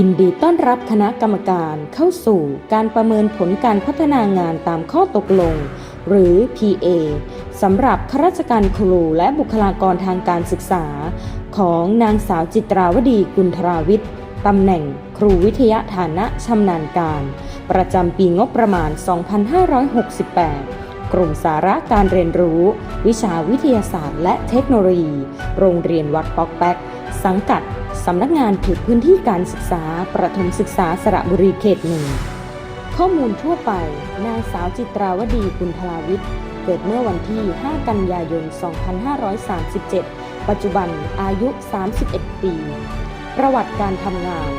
ยินดีต้อนรับคณะกรรมการเข้าสู่การประเมินผลการพัฒนางานตามข้อตกลง หรือ PA สำหรับข้าราชการครูและบุคลากรทางการศึกษา ของนางสาวจิตราวดีกุลธราวิทย์ตำแหน่งครูวิทยาฐานะชำนาญการ ประจำปีงบประมาณ 2568 กลุ่มสาระการเรียนรู้ วิชาวิทยาศาสตร์และเทคโนโลยี โรงเรียนวัดปอกแป๊กสังกัด สำนักงานเขตพื้นที่การศึกษา ประถมศึกษาสระบุรีเขตหนึ่ง ข้อมูลทั่วไป นางสาวจิตราวดีกุลธลาวิทย์ เกิดเมื่อวันที่ 5 กันยายน 2537 ปัจจุบันอายุ 31 ปี ประวัติการทำงาน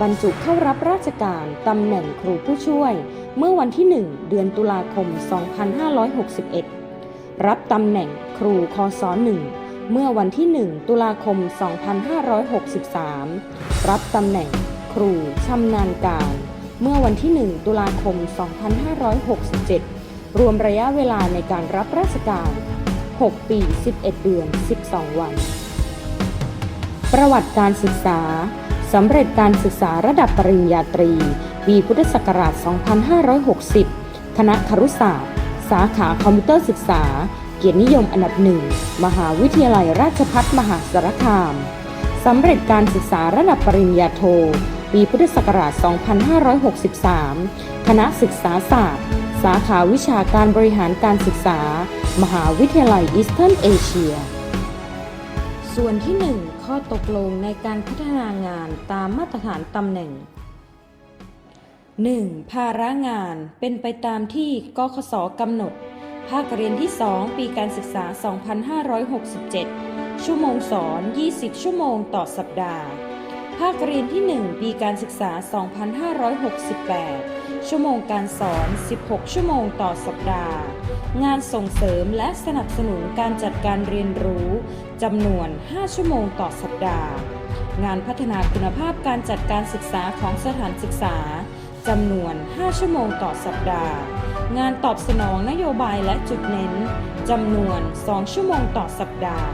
บรรจุเข้ารับราชการตำแหน่งครูผู้ช่วย เมื่อวันที่ 1 เดือนตุลาคม 2561 รับตำแหน่งครูคศ1 เมื่อวันที่ 1 ตุลาคม 2563 รับตำแหน่งครูชำนาญการ เมื่อวันที่ 1 ตุลาคม 2567 รวมระยะเวลาในการรับราชการ 6 ปี 11 เดือน 12 วัน ประวัติการศึกษา สำเร็จการศึกษาระดับปริญญาตรี ปีพุทธศักราช 2560 คณะครุศาสตร์ สาขาคอมพิวเตอร์ศึกษา เกียรตินิยมอันดับหนึ่ง มหาวิทยาลัยราชภัฏมหาสารคาม สำเร็จการศึกษาระดับปริญญาโท ปีพุทธศักราช 2563 คณะศึกษาศาสตร์ สาขาวิชาการบริหารการศึกษา มหาวิทยาลัยอีสเทิร์นเอเชีย ส่วนที่ 1 ข้อตกลงในการพัฒนางานตามมาตรฐานตำแหน่ง 1. ภาระงานเป็นไปตามที่กคสกำหนด ภาคเรียนที่ 2 ปีการศึกษา 2567 ชั่วโมงสอน 20 ชั่วโมงต่อสัปดาห์ ภาคเรียนที่ 1 ปีการศึกษา 2568 ชั่วโมงการสอน 16 ชั่วโมงต่อสัปดาห์ งานส่งเสริมและสนับสนุนการจัดการเรียนรู้จำนวน 5 ชั่วโมงต่อสัปดาห์ งานพัฒนาคุณภาพการจัดการศึกษาของสถานศึกษาจำนวน 5 ชั่วโมงต่อสัปดาห์ งานตอบสนองนโยบายและจุดเน้นจำนวน 2 ชั่วโมงต่อสัปดาห์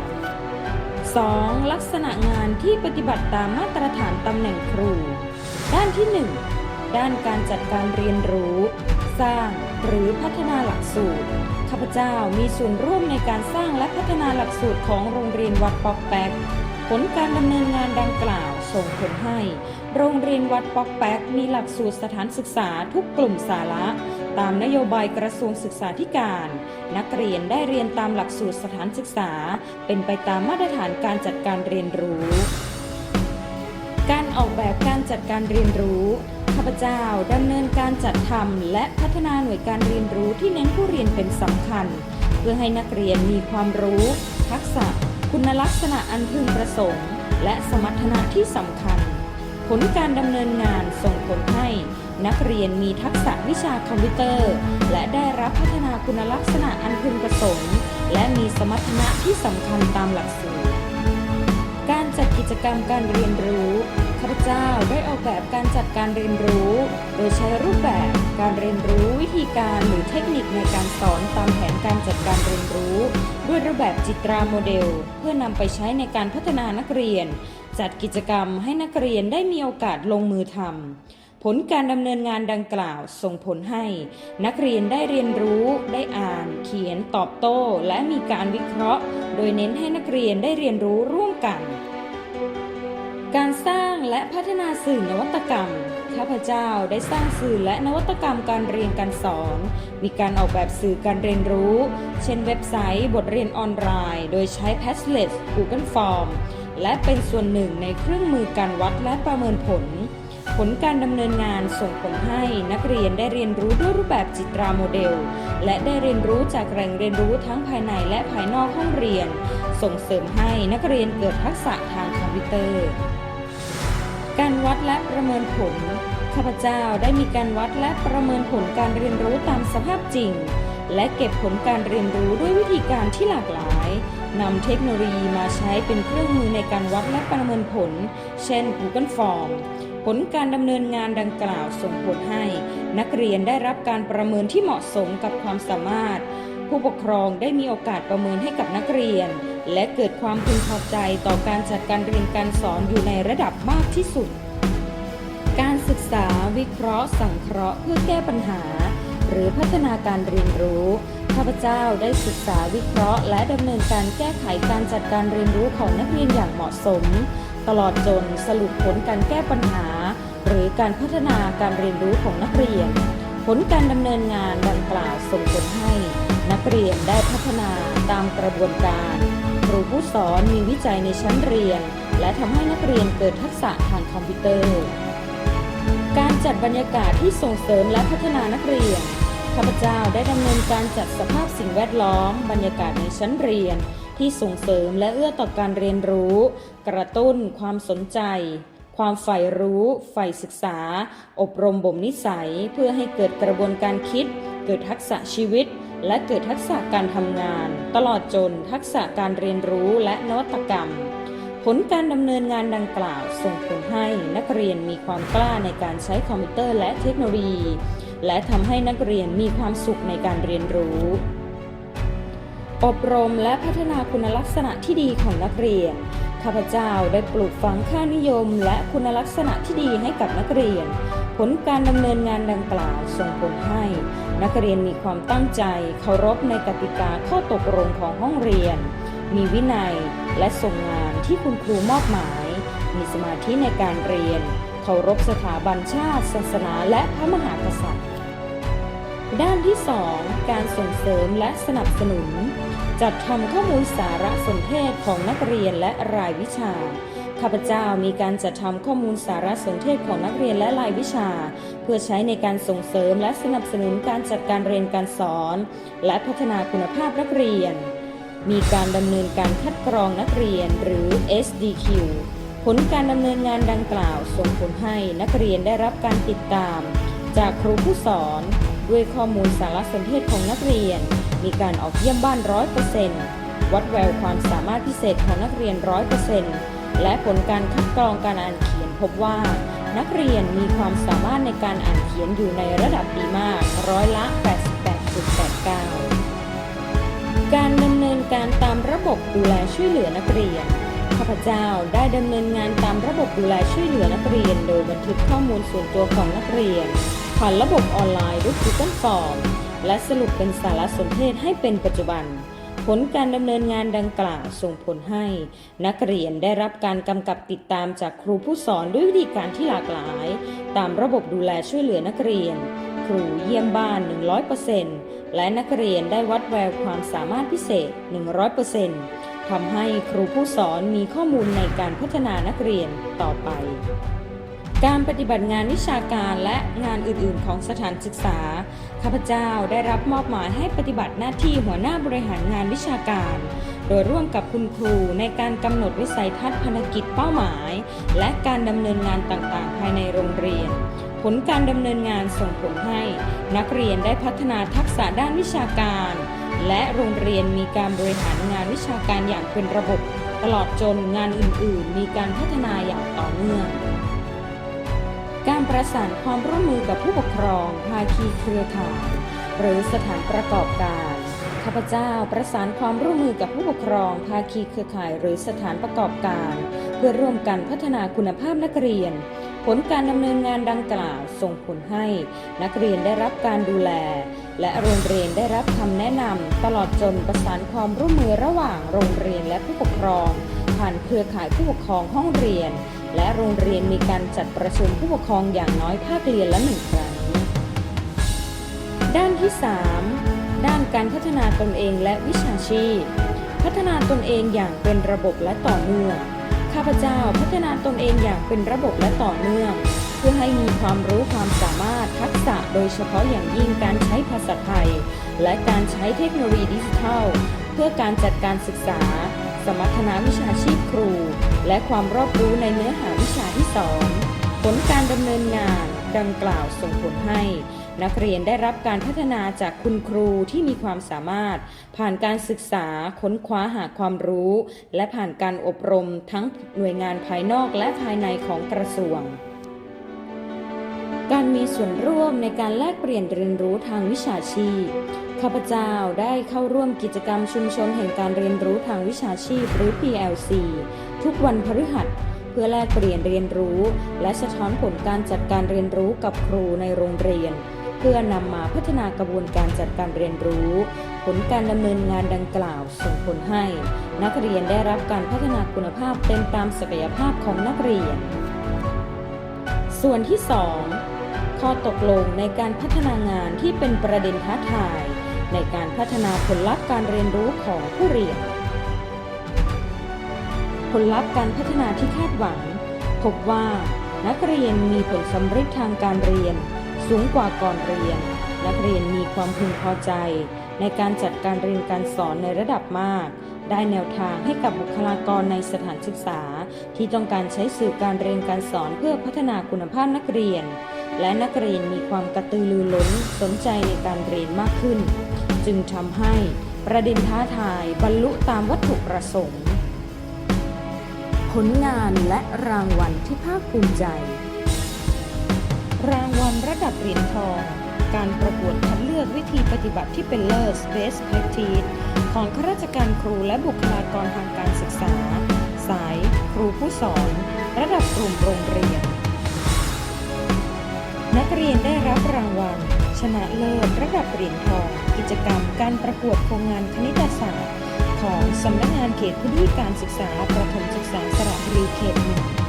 2. ลักษณะงานที่ปฏิบัติตามมาตรฐานตำแหน่งครู ด้านที่ 1 ด้านการจัดการเรียนรู้ สร้างหรือพัฒนาหลักสูตร ข้าพเจ้ามีส่วนร่วมในการสร้างและพัฒนาหลักสูตรของโรงเรียนวัดปอกแป๊กผลการดำเนินงานดังกล่าวส่งผลให้ โรงเรียนวัดปอกแป๊กมีหลักสูตรสถานศึกษาทุกกลุ่มสาระ ตามนโยบายกระทรวงศึกษาธิการ นักเรียนได้เรียนตามหลักสูตรสถานศึกษา เป็นไปตามมาตรฐานการจัดการเรียนรู้ การออกแบบการจัดการเรียนรู้ข้าพเจ้าดำเนินการจัดทำและพัฒนาหน่วยการเรียนรู้ที่เน้นผู้เรียนเป็นสำคัญ เพื่อให้นักเรียนมีความรู้ ทักษะ คุณลักษณะอันพึงประสงค์ และสมรรถนะที่สำคัญ ผลการดำเนินงานส่งผลให้ นักเรียนมีทักษะวิชาคอมพิวเตอร์ และได้รับพัฒนาคุณลักษณะอันพึงประสงค์ และมีสมรรถนะที่สำคัญตามหลักสูตร การจัดกิจกรรมการเรียนรู้ ข้าพเจ้าได้ออกแบบการจัดการเรียนรู้ โดยใช้รูปแบบการเรียนรู้วิธีการหรือเทคนิคในการสอนตามแผนการจัดการเรียนรู้ ด้วยรูปแบบจิตราโมเดล เพื่อนำไปใช้ในการพัฒนานักเรียน จัดกิจกรรมให้นักเรียนได้มีโอกาสลงมือทำ ผลการดำเนินงานดังกล่าวส่งผลให้ นักเรียนได้เรียนรู้ได้อ่าน เขียนตอบโต้ และมีการวิเคราะห์ โดยเน้นให้นักเรียนได้เรียนรู้ร่วมกัน การสร้างและพัฒนาสื่อนวัตกรรมข้าพเจ้าได้สร้างสื่อและนวัตกรรมการเรียนการสอน มีการออกแบบสื่อการเรียนรู้ เช่นเว็บไซต์ บทเรียนออนไลน์ โดยใช้ Padlet Google Form และเป็นส่วนหนึ่งในเครื่องมือการวัดและประเมินผล ผลการดำเนินงานส่งผลให้นักเรียนได้เรียนรู้ด้วยรูปแบบจิตราโมเดล และได้เรียนรู้จากแหล่งเรียนรู้ทั้งภายในและภายนอกห้องเรียน ส่งเสริมให้นักเรียนเกิดทักษะทางคอมพิวเตอร์ การวัดและประเมินผลข้าพเจ้าได้มีการวัดและประเมินผลการเรียนรู้ตามสภาพจริง และเก็บผลการเรียนรู้ด้วยวิธีการที่หลากหลายนำเทคโนโลยีมาใช้เป็นเครื่องมือในการวัดและประเมินผล เช่น Google Form ผลการดำเนินงานดังกล่าวส่งผลให้ นักเรียนได้รับการประเมินที่เหมาะสมกับความสามารถ ผู้ปกครองได้มีโอกาสประเมินให้กับนักเรียน และเกิดความพึงพอใจต่อการจัดการเรียนการสอนอยู่ในระดับมากที่สุด การศึกษาวิเคราะห์ สังเคราะห์เพื่อแก้ปัญหา หรือพัฒนาการเรียนรู้ข้าพเจ้าได้ศึกษาวิเคราะห์ และดำเนินการแก้ไขการจัดการเรียนรู้ของนักเรียนอย่างเหมาะสม ตลอดจนสรุปผลการแก้ปัญหา หรือการพัฒนาการเรียนรู้ของนักเรียน ผลการดำเนินงานดังกล่าวส่งผลให้ นักเรียนได้พัฒนาตามกระบวนการ ครูผู้สอนมีวิจัยในชั้นเรียน และทำให้นักเรียนเกิดทักษะทางคอมพิวเตอร์ การจัดบรรยากาศที่ส่งเสริมและพัฒนานักเรียนข้าพเจ้าได้ดำเนินการจัดสภาพสิ่งแวดล้อม บรรยากาศในชั้นเรียน ที่ส่งเสริมและเอื้อต่อการเรียนรู้ กระตุ้นความสนใจ ความใฝ่รู้ใฝ่ศึกษา อบรมบ่มนิสัย เพื่อให้เกิดกระบวนการคิด เกิดทักษะชีวิต และเกิดทักษะการทำงาน ตลอดจนทักษะการเรียนรู้และนวัตกรรม ผลการดำเนินงานดังกล่าว ส่งผลให้นักเรียนมีความกล้าในการใช้คอมพิวเตอร์และเทคโนโลยี และทำให้นักเรียนมีความสุขในการเรียนรู้ อบรมและพัฒนาคุณลักษณะที่ดีของนักเรียน ข้าพเจ้าได้ปลูกฝังค่านิยม และคุณลักษณะที่ดีให้กับนักเรียน ผลการดำเนินงานดังกล่าวส่งผลให้ นักเรียนมีความตั้งใจ เคารพในกติกาข้อตกลงของห้องเรียน มีวินัยและส่งงานที่คุณครูมอบหมาย มีสมาธิในการเรียน เคารพสถาบันชาติ ศาสนาและพระมหากษัตริย์ ด้านที่ 2 การส่งเสริมและสนับสนุน จัดทำข้อมูลสารสนเทศของนักเรียนและรายวิชา ข้าพเจ้ามีการจัดทำข้อมูลสารสนเทศของนักเรียนและรายวิชา เพื่อใช้ในการส่งเสริมและสนับสนุนการจัดการเรียนการสอน และพัฒนาคุณภาพนักเรียน มีการดำเนินการคัดกรองนักเรียนหรือ SDQ ผลการดำเนินงานดังกล่าวส่งผลให้นักเรียนได้รับการติดตาม จากครูผู้สอน ด้วยข้อมูลสารสนเทศของนักเรียน มีการออกเยี่ยมบ้านร้อยเปอร์เซ็นต์วัดแววความสามารถพิเศษของนักเรียนร้อยเปอร์เซ็นต์และผลการคัดกรองการอ่านเขียนพบว่า นักเรียนมีความสามารถในการอ่านเขียนอยู่ในระดับดีมาก ร้อยละ 88.89 การดำเนินการตามระบบดูแลช่วยเหลือนักเรียนข้าพเจ้าได้ดำเนินงานตามระบบดูแลช่วยเหลือนักเรียน โดยบันทึกข้อมูลส่วนตัวของนักเรียนผ่านระบบออนไลน์ด้วย Google Form และสรุปเป็นสารสนเทศให้เป็นปัจจุบัน ผลการดำเนินงานดังกล่าวส่งผลให้ นักเรียนได้รับการกำกับติดตามจากครูผู้สอนด้วยวิธีการที่หลากหลาย ตามระบบดูแลช่วยเหลือนักเรียน ครูเยี่ยมบ้าน 100%และนักเรียนได้วัดแววความสามารถพิเศษ 100%ทำให้ครูผู้สอนมีข้อมูลในการพัฒนานักเรียนต่อไปการปฏิบัติงานวิชาการและงานอื่น ๆ ของสถานศึกษา ข้าพเจ้าได้รับมอบหมายให้ปฏิบัติหน้าที่หัวหน้าบริหารงานวิชาการ โดยร่วมกับคุณครูในการกำหนดวิสัยทัศน์ภารกิจเป้าหมาย และการดำเนินงานต่างๆ ภายในโรงเรียน ผลการดำเนินงานส่งผลให้ นักเรียนได้พัฒนาทักษะด้านวิชาการ และโรงเรียนมีการบริหารงานวิชาการอย่างเป็นระบบ ตลอดจนงานอื่นๆ มีการพัฒนาอย่างต่อเนื่อง การประสานความร่วมมือกับผู้ปกครองภาคีเครือข่าย หรือสถานประกอบการ ข้าพเจ้าประสานความร่วมมือกับผู้ปกครองภาคีเครือข่าย หรือสถานประกอบการ เพื่อร่วมกันพัฒนาคุณภาพนักเรียน ผลการดำเนินงานดังกล่าวส่งผลให้ นักเรียนได้รับการดูแล และโรงเรียนได้รับคำแนะนำตลอดจนประสานความร่วมมือระหว่างโรงเรียนและผู้ปกครอง ผ่านเครือข่ายผู้ปกครองห้องเรียน และโรงเรียนมีการจัดประชุมผู้ปกครองอย่างน้อยภาคเรียนละหนึ่งครั้ง ด้านที่ 3 ด้านการพัฒนาตนเองและวิชาชีพ พัฒนาตนเองอย่างเป็นระบบและต่อเนื่อง ข้าพเจ้าพัฒนาตนเองอย่างเป็นระบบและต่อเนื่อง เพื่อให้มีความรู้ความสามารถทักษะโดยเฉพาะอย่างยิ่งการใช้ภาษาไทย และการใช้เทคโนโลยีดิจิทัล เพื่อการจัดการศึกษา สมรรถนะวิชาชีพครู และความรอบรู้ในเนื้อหาวิชาที่สอนผลการดำเนินงานดังกล่าวส่งผลให้ นักเรียนได้รับการพัฒนาจากคุณครูที่มีความสามารถ ผ่านการศึกษาค้นคว้าหาความรู้ และผ่านการอบรมทั้งหน่วยงานภายนอกและภายในของกระทรวง การมีส่วนร่วมในการแลกเปลี่ยนเรียนรู้ทางวิชาชีพข้าพเจ้าได้เข้าร่วมกิจกรรมชุมชนแห่งการเรียนรู้ทางวิชาชีพหรือ PLC ทุกวันพฤหัส เพื่อแลกเปลี่ยนเรียนรู้ และสะท้อนผลการจัดการเรียนรู้กับครูในโรงเรียน เพื่อนำมาพัฒนากระบวนการจัดการเรียนรู้ ผลการดำเนินงานดังกล่าวส่งผลให้ นักเรียนได้รับการพัฒนาคุณภาพเต็มตามศักยภาพของนักเรียน ส่วนที่ 2 ข้อตกลงในการพัฒนางานที่เป็นประเด็นท้าทายในการพัฒนาผลลัพธ์การเรียนรู้ของผู้เรียน ผลลัพธ์การพัฒนาที่คาดหวัง พบว่า นักเรียนมีผลสำเร็จทางการเรียน สูงกว่าก่อนเรียน นักเรียนมีความพึงพอใจ ในการจัดการเรียนการสอนในระดับมาก ได้แนวทางให้กับบุคลากรในสถานศึกษา ที่ต้องการใช้สื่อการเรียนการสอนเพื่อพัฒนาคุณภาพนักเรียน และนักเรียนมีความกระตือรือร้นสนใจในการเรียนมากขึ้น จึงทำให้ประเด็นท้าทายบรรลุตามวัตถุประสงค์ ผลงานและรางวัลที่ภาคภูมิใจ รางวัลระดับเหรียญทอง การประกวดคัดเลือกวิธีปฏิบัติที่เป็นเลิศ Best Practice ของข้าราชการครูและบุคลากรทางการศึกษา สายครูผู้สอน ระดับกลุ่มโรงเรียน นักเรียนได้รับรางวัล ชนะเลิศระดับเหรียญทอง กิจกรรมการประกวดโครงงานคณิตศาสตร์ ของสำนักงานเขตพื้นที่การศึกษาประถมศึกษาสระบุรีเขตหนึ่ง